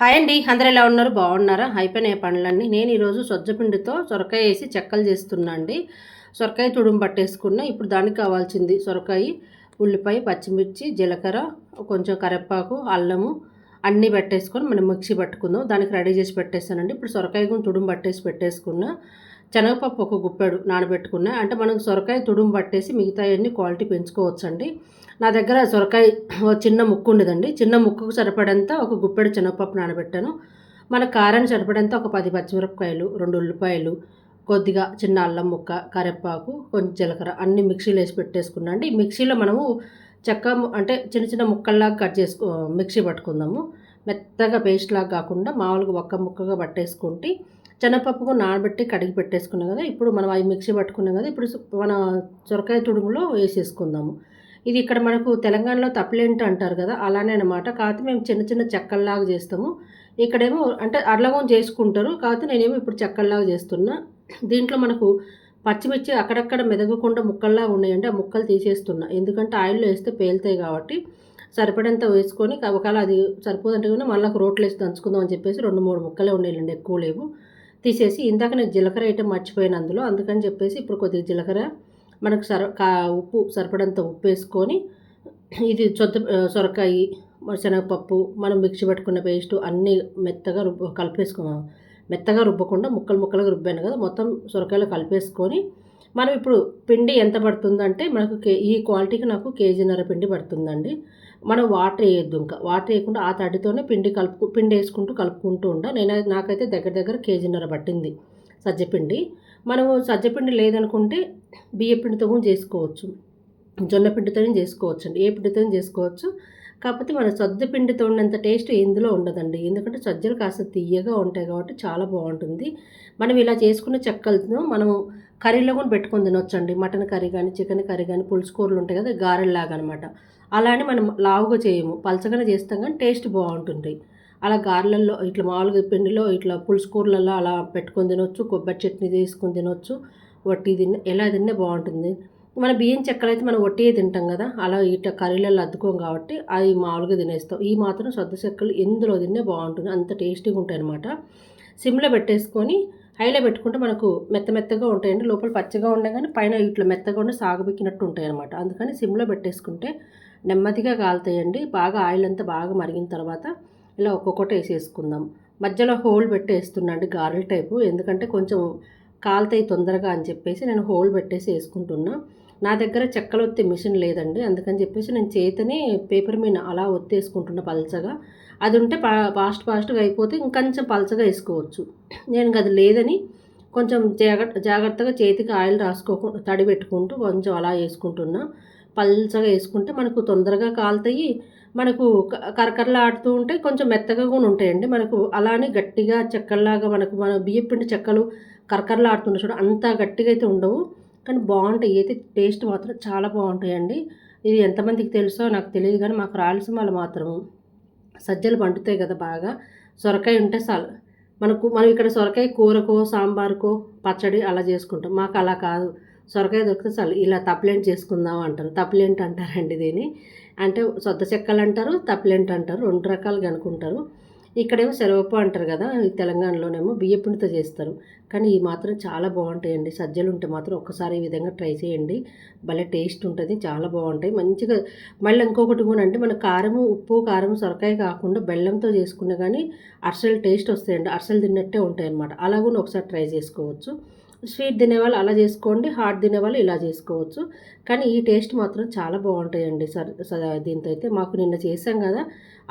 Hi అండి. అందరు ఎలా ఉన్నారు? బాగున్నారా? అయిపోయినాయి పనులన్నీ. నేను ఈరోజు సొజ్జపిండితో సొరకాయ వేసి చెక్కలు చేస్తున్నా అండి. సొరకాయ తుడుము పట్టేసుకున్న. ఇప్పుడు దానికి కావాల్సింది సొరకాయ ఉల్లిపాయ పచ్చిమిర్చి జీలకర్ర కొంచెం కరివేపాకు అల్లము అన్నీ పెట్టేసుకొని మనం మిక్సీ పట్టుకుందాం. దానికి రెడీ చేసి పెట్టేస్తానండి ఇప్పుడు సొరకాయ కూడా తుడుము పట్టేసి పెట్టేసుకున్నా. శనగపప్పు ఒక గుప్పెడు నానబెట్టుకున్నా అంటే మనకు సొరకాయ తుడుము పట్టేసి మిగతా అన్ని క్వాలిటీ పెంచుకోవచ్చండి. నా దగ్గర సొరకాయ చిన్న ముక్కు ఉండదండి. చిన్న ముక్కుకు సరిపడంత ఒక గుప్పెడు శనగపప్పు నానబెట్టాను. మన కారాన్ని సరిపడంత ఒక పది పచ్చిమిరపకాయలు రెండు ఉల్లిపాయలు కొద్దిగా చిన్న అల్లం ముక్క కరివేపాకు కొంచెం జీలకర్ర అన్ని మిక్సీలో వేసి పెట్టేసుకున్నా అండి. మిక్సీలో మనము చెక్క అంటే చిన్న చిన్న ముక్కల్లాగా కట్ చేసుకో మిక్సీ పట్టుకుందాము. మెత్తగా పేస్ట్ లాగా కాకుండా మామూలుగా ఒక్క ముక్కగా పట్టేసుకుంటే శనగపప్పు నానబెట్టి కడిగి పెట్టేసుకున్నాం కదా ఇప్పుడు మనం అవి మిక్సీ పట్టుకున్నాం కదా ఇప్పుడు మన సొరకాయ తుడుములో వేసేసుకుందాము. ఇది ఇక్కడ మనకు తెలంగాణలో తప్పలేంటి అంటారు కదా అలానే అనమాట కాకపోతే మేము చిన్న చిన్న చెక్కల్లాగా చేస్తాము. ఇక్కడేమో అంటే అడ్లగం చేసుకుంటారు. కాకపోతే నేనేమో ఇప్పుడు చెక్కల్లాగా చేస్తున్నా. దీంట్లో మనకు పచ్చిమిర్చి అక్కడక్కడ మెదగకుండా ముక్కల్లా ఉన్నాయండి. ఆ ముక్కలు తీసేస్తున్నా. ఎందుకంటే ఆయిల్లో వేస్తే పేలుతాయి కాబట్టి సరిపడంత వేసుకొని ఒకవేళ అది సరిపోదంటే కూడా మళ్ళీ రోట్లు వేసి దంచుకుందాం అని చెప్పేసి రెండు మూడు ముక్కలే ఉండేయండి. ఎక్కువ లేవు. తీసేసి ఇందాక నేను జీలకర్ర ఐటెం మర్చిపోయాను అందులో. అందుకని చెప్పేసి ఇప్పుడు కొద్దిగా జీలకర్ర మనకు సర కా ఉప్పు సరిపడంత ఉప్పు వేసుకొని ఇది చొద్ద సొరకాయ శనగపప్పు మనం మిక్సీ పెట్టుకున్న పేస్ట్ అన్నీ మెత్తగా రుబ్బ కలిపేసుకున్నాం. మెత్తగా రుబ్బకుండా ముక్కలు ముక్కలుగా రుబ్బాను కదా. మొత్తం సొరకాయలు కలిపేసుకొని మనం ఇప్పుడు పిండి ఎంత పడుతుందంటే మనకు కే ఈ క్వాలిటీకి నాకు కేజీన్నర పిండి పడుతుందండి. మనం వాటర్ వేయొద్దు ఇంకా. వాటర్ వేయకుండా ఆ తడితోనే పిండి కలుపు పిండి వేసుకుంటూ కలుపుకుంటూ ఉండ. నేను నాకైతే దగ్గర దగ్గర కేజీన్నర పట్టింది సజ్జపిండి. మనము సజ్జపిండి లేదనుకుంటే బియ్యపిండితో కూడా చేసుకోవచ్చు. జొన్న పిండితోనే చేసుకోవచ్చు అండి ఏ పిండితోనే చేసుకోవచ్చు. కాకపోతే మన సజ్జ పిండితో ఉన్నంత టేస్ట్ ఇందులో ఉండదండి. ఎందుకంటే సజ్జలు కాస్త తీయగా ఉంటాయి కాబట్టి చాలా బాగుంటుంది. మనం ఇలా చేసుకున్న చెక్కలతో మనం కర్రీలో కూడా పెట్టుకొని తినొచ్చండి. మటన్ కర్రీ కానీ చికెన్ కర్రీ కానీ పులుసు కూరలు ఉంటాయి కదా గారెల్లాగా అనమాట అలానే మనం లావుగా చేయము. పలచగానే చేస్తాం కానీ టేస్ట్ బాగుంటుంది. అలా గారెలలో ఇట్లా మామూలుగా పిండిలో ఇట్లా పులుసు కూరలలో అలా పెట్టుకొని తినొచ్చు కొబ్బరి చట్నీ తీసుకొని తినొచ్చు. వట్టి తిన్న ఎలా తిన్నా బాగుంటుంది. మన బియ్యం చెక్కలు అయితే మనం వట్టియే తింటాం కదా అలా ఇట్లా కర్రీలలో అద్దుకోం కాబట్టి అవి మామూలుగా తినేస్తాం. ఈ మాత్రం సొద్ద చెక్కలు ఎందులో తిన్నే బాగుంటుంది అంత టేస్టీగా ఉంటాయి అనమాట సిమ్లో పెట్టేసుకొని హైలో పెట్టుకుంటే మనకు మెత్త మెత్తగా ఉంటాయండి లోపల పచ్చగా ఉండే కానీ పైన ఇట్లా మెత్తగా ఉండి సాగబెక్కినట్టు ఉంటాయి అనమాట అందుకని సిమ్లో పెట్టేసుకుంటే నెమ్మదిగా కాలుతాయండి. బాగా ఆయిల్ అంతా బాగా మరిగిన తర్వాత ఇలా ఒక్కొక్కటి వేసేసుకుందాం. మధ్యలో హోల్ పెట్టేస్తున్నాండి గారెల టైపు ఎందుకంటే కొంచెం కాలుతాయి తొందరగా అని చెప్పేసి నేను హోల్ పెట్టేసి వేసుకుంటున్నాను నా దగ్గర చెక్కలు ఒత్తే మిషన్ లేదండి. అందుకని చెప్పేసి నేను చేతనే పేపర్ మీద అలా ఒత్తేసుకుంటున్నా పలచగా. అది ఉంటే ఫాస్ట్ ఫాస్ట్గా అయిపోతే ఇంకొంచెం పలచగా వేసుకోవచ్చు. నేను అది లేదని కొంచెం జాగ్రత్త జాగ్రత్తగా చేతికి ఆయిల్ రాసుకోకుండా తడి పెట్టుకుంటూ కొంచెం అలా వేసుకుంటున్నా. పల్చగా వేసుకుంటే మనకు తొందరగా కాలుతాయి. మనకు కరకరలాడుతూ ఉంటే కొంచెం మెత్తగా కూడా ఉంటాయండి. మనకు అలానే గట్టిగా చెక్కల్లాగా మనకు మన బియ్యపిండి చెక్కలు కరకరలాడుతుండే చూడ అంత గట్టిగా అయితే ఉండవు. కానీ బాగుంటాయి. అయితే టేస్ట్ మాత్రం చాలా బాగుంటాయండి. ఇది ఎంతమందికి తెలుసో నాకు తెలియదు కానీ మాకు రాయలసీమలో మాత్రం సజ్జలు పండుతాయి కదా బాగా. సొరకాయ ఉంటే చాలు. మనకు మనం ఇక్కడ సొరకాయ కూరకో సాంబార్కో పచ్చడి అలా చేసుకుంటాం. మాకు అలా కాదు. సొరకాయ దొరికితే చాలు. ఇలా తప్పలేంట్ చేసుకుందాం అంటారు. తప్పలేంట్ అంటారండి దీన్ని. అంటే సొద్ద చెక్కలు అంటారు తప్పలేంటి అంటారు. రెండు రకాలుగా అనుకుంటారు. ఇక్కడేమో శనగపప్పు అంటారు కదా తెలంగాణలోనేమో బియ్యపిండితో చేస్తారు. కానీ ఈ మాత్రం చాలా బాగుంటాయండి. సజ్జలు ఉంటే మాత్రం ఒక్కసారి ఈ విధంగా ట్రై చేయండి. భలే టేస్ట్ ఉంటుంది చాలా బాగుంటాయి. మంచిగా మళ్ళీ ఇంకొకటి కూడా అంటే మన కారము ఉప్పు కారం సొరకాయ కాకుండా బెల్లంతో చేసుకున్నా కానీ అరసలు టేస్ట్ వస్తాయండి. అరసలు తిన్నట్టే ఉంటాయి అన్నమాట అలా కూడా ఒకసారి ట్రై చేసుకోవచ్చు. స్వీట్ తినేవాళ్ళు అలా చేసుకోండి హాట్ తినేవాళ్ళు ఇలా చేసుకోవచ్చు. కానీ ఈ టేస్ట్ మాత్రం చాలా బాగుంటాయండి. సర్ దీంతో అయితే మాకు నిన్న చేసాం కదా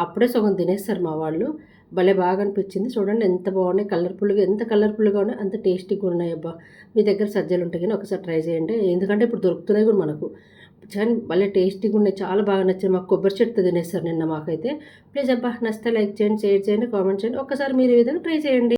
అప్పుడే సగం తినేస్తారు మా వాళ్ళు. భలే బాగా అనిపించింది చూడండి ఎంత బాగున్నాయి కలర్ఫుల్గా ఎంత కలర్ఫుల్గా ఉన్నాయి అంత టేస్టీగా ఉన్నాయి అబ్బా. మీ దగ్గర సజ్జలు ఉంటాయి కానీ ఒకసారి ట్రై చేయండి. ఎందుకంటే ఇప్పుడు దొరుకుతున్నాయి కూడా మనకు. కానీ భలే టేస్టీగా ఉన్నాయి చాలా బాగా నచ్చింది మాకు కొబ్బరి చెట్టు తినేస్తారు నిన్న మాకైతే. ప్లీజ్ అబ్బా నచ్చితే లైక్ చేయండి షేర్ చేయండి కామెంట్ చేయండి. ఒక్కసారి మీరు ఈ విధంగా ట్రై చేయండి.